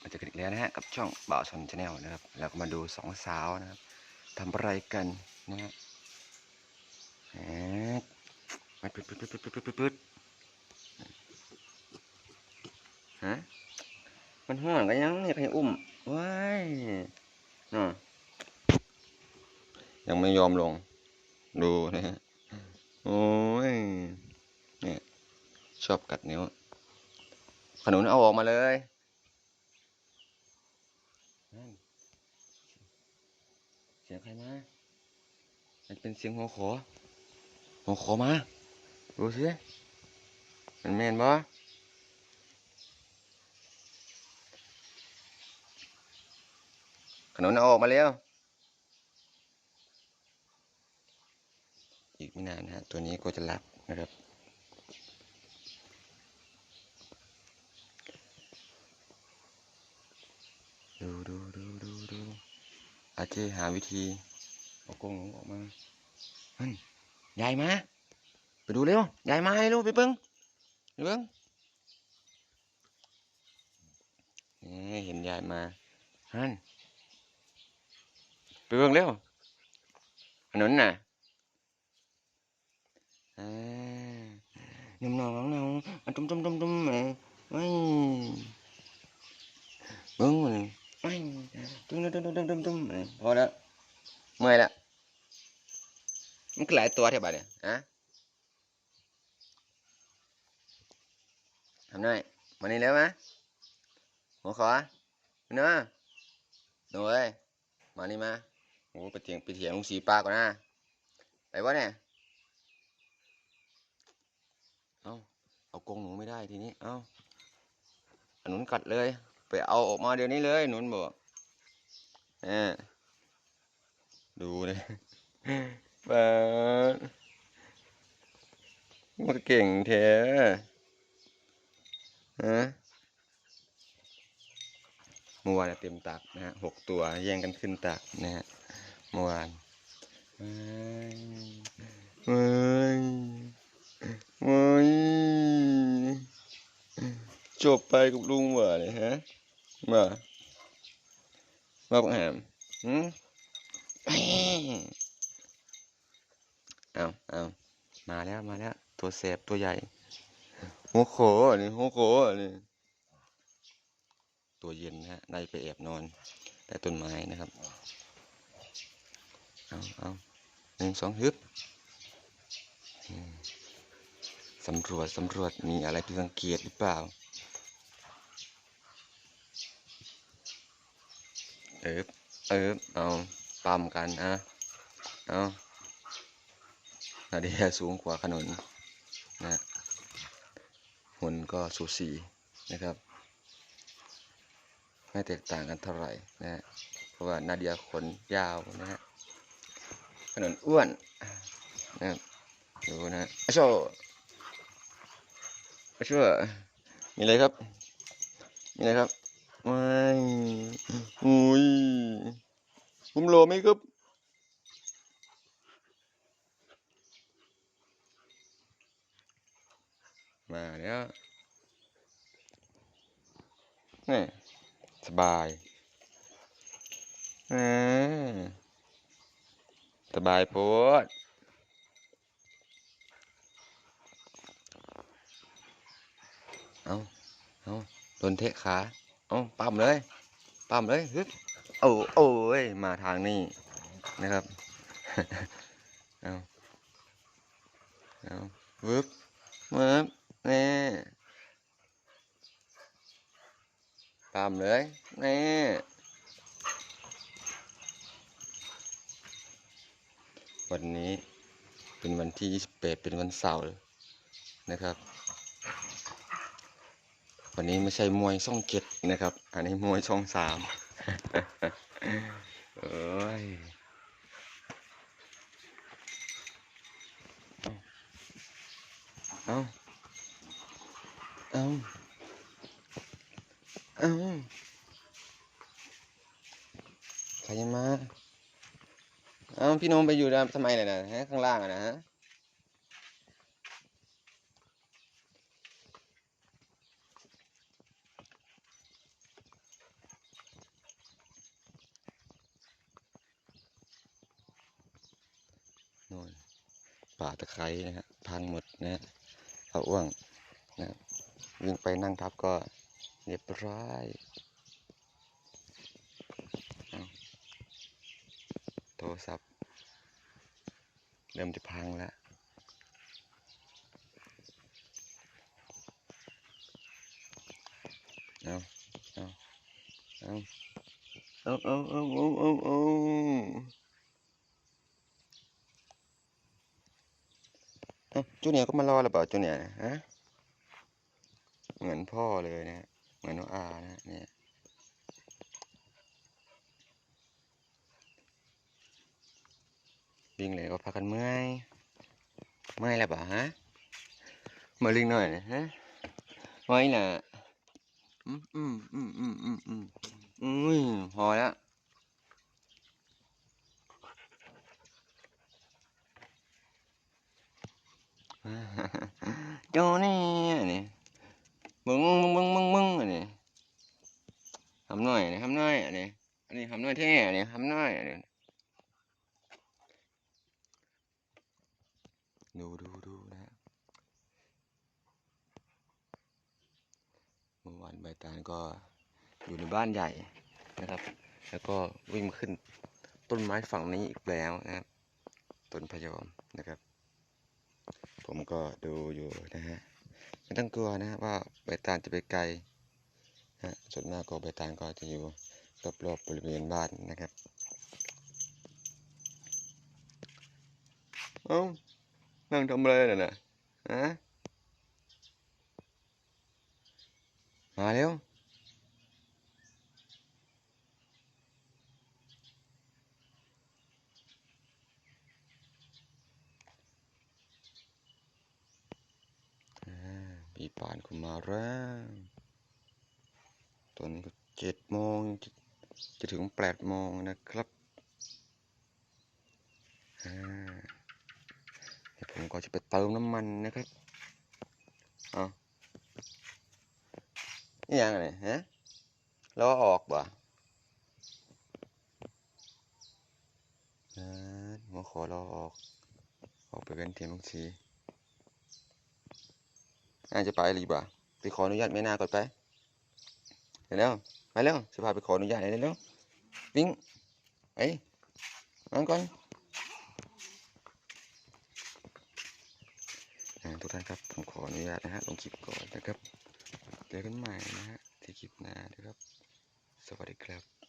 มาเจอกันอีกแล้วนะฮะกับช่องบ่าวชนชาแนลนะครับ แล้วก็มาดูสองสาวนะครับทำอะไรกันนะฮะมาปึ๊ดปึ๊ดปึ๊ดปึ๊ดปึ๊ดปึ๊ดปึ๊ดฮะมันห่วงกันยังเนี่ยใครอุ้มว้ายน่ะยังไม่ยอมลง ดูนะฮะโอ้ยเนี่ยชอบกัดนิ้วขนุนเอาออกมาเลย นั่นเสียงใครมา มันเป็นเสียงหัวขอ หัวขอมา ดูสิมันแมนบ่ขนมเอาออกมาแล้ว อีกไม่นานนะฮะ ตัวนี้ก็จะหลับนะครับดูดูดูดู อาเจหาวิธีเอากงหนูออกมาเฮ้ยยายมา ไปดูเร็วยายมาให้ลูกไปเบิ้งไปเบิ้งนี่เห็นยายมาฮั่นไปเบิ้งเร็วขนนน่ะอ่ายำหนองหนองอันตุ้มตุ้มตุ้มตุ้มแหมไม่เบิ้ง ตุ้มตุ้มตุ้มตุ้มตุ้มตุ้มพอแล้วเมื่อยแล้วมันก็หลายตัวเท่าไหร่เนี่ยฮะทำหน่อยมานี่แล้วมะหัวขอเนาะหนูเอ้ยมานี่มาโอ้ไปเถียงไปเถียงลุงสีปลาก่อนนะไปวะเนี่ยเอาเอากงหนูไม่ได้ทีนี้เอาอันนุนกัดเลย ไปเอาออกมาเดี๋ยวนี้เลยหนุนบอก ออดูเลยเปิดมาเก่งแท้ฮะเมื่อวานเต็มตักนะฮะหกตัวแย่งกันขึ้นตักนะฮะเมื่อวานเฮ้ยเฮ้ยเฮ้ยจบไปกับลุงว่ะเนี่ยฮะมา มาบังหามหืมเอ้ยเอาเอามาแล้วมาแล้ว ตัวแสบตัวใหญ่หัวโขอันนี่หัวโขอันนี่ตัวเย็นนะฮะนายไปแอบนอนใต้ต้นไม้นะครับ เอาเอาหนึ่งสองฮึบสำรวจสำรวจมีอะไรผิดสังเกตหรือเปล่า เอิบเอิบเอาปั๊มกันอะเอานาเดียสูงกว่าขนนนะหุ่นก็สูสีนะครับ ไม่แตกต่างกันเท่าไหร่นะฮะเพราะว่านาเดียขนยาวนะฮะขนนอ้วนนะครับดูนะอะโชอะโชมีอะไรครับ มีอะไรครับไม่ อุ้ยผมรอไหมครับมาแล้วนี่สบายอ่าสบายโพดเอาเอาโดนเทะขา เอาปั๊มเลย ปั๊มเลยฮึ โอ้โอ้ยมาทางนี้นะครับ เอาเอาวึบวึบนี่ปั๊มเลยนี่วันนี้เป็นวันที่ 28 เป็นวันเสาร์นะครับ วันนี้ไม่ใช่มวยช่องเจ็ดนะครับ อันนี้มวยช่องสาม ยังมาเอาพี่น้องไปอยู่ทำไมเลยนะฮะข้างล่างอะนะฮะนู่นป่าตะไคร้นะฮะพังหมดนะะเอาอ้วงนะวิ่งไปนั่งทับก็เรียบร้อย ศัพท์ เริ่มจะพังแล้วเอาเอาเอาเอาเอาเอาเอาเอาเอาเอาจูเนียร์ก็มารอหรือเปล่าจูเนียร์ฮะ เหมือนพ่อเลยนะ เหมือนน้องอานะเนี่ย วิ่งเลยก็พักกันเมื่อยเมื่อยแล้วเปล่าฮะมาลิงหน่อยนะฮะไว้น่ะอืมอืมอืมอืมอืมอืมอุ้ยพอแล้วโจนี่อันนี้มึงมึงมึงมึงมึงอันนี้ทำหน่อยอันนี้ทำหน่อยอันนี้อันนี้ทำหน่อยเท่อันนี้ทำหน่อยอันนี้ ดูดูดูนะเมื่อวานใบตาลก็อยู่ในบ้านใหญ่นะครับ แล้วก็วิ่งขึ้นต้นไม้ฝั่งนี้อีกแล้วนะครับ ต้นพยอมนะครับ ผมก็ดูอยู่นะฮะ ไม่ต้องกลัวนะว่าใบตาลจะไปไกลนะฮะส่วนมากก็ใบตาลก็จะอยู่รอบๆบริเวณบ้านนะครับ เอ้า นั่งทำอะไรน่ะนะฮะมาเร็วอ่าปีป่านก็มาแล้วตอนนี้ก็เจ็ดโมงจะถึงแปดโมงนะครับอ่าเดี๋ยวผมก็ จะไปเติมน้ำมันนะครับเอานี่ยังไงฮะแล้อออกบ่อ่าหัวขอล้อออก ออกไปเป็นเทียมบางทีน่าจะไปหรือเปล่าไปขออนุญาตแม่นาก่อนไปเดี๋ยวเร็วไปเร็วสภาไปขออนุญาตหน่อยเร็ววิ่งไปนั่งก่อนอ่าทุก ท่านครับผมขออนุญาตนะฮะลงคลิปก่อนนะครับเจอกันใหม่นะฮะที่คลิปหน้านะครับ สวัสดีครับ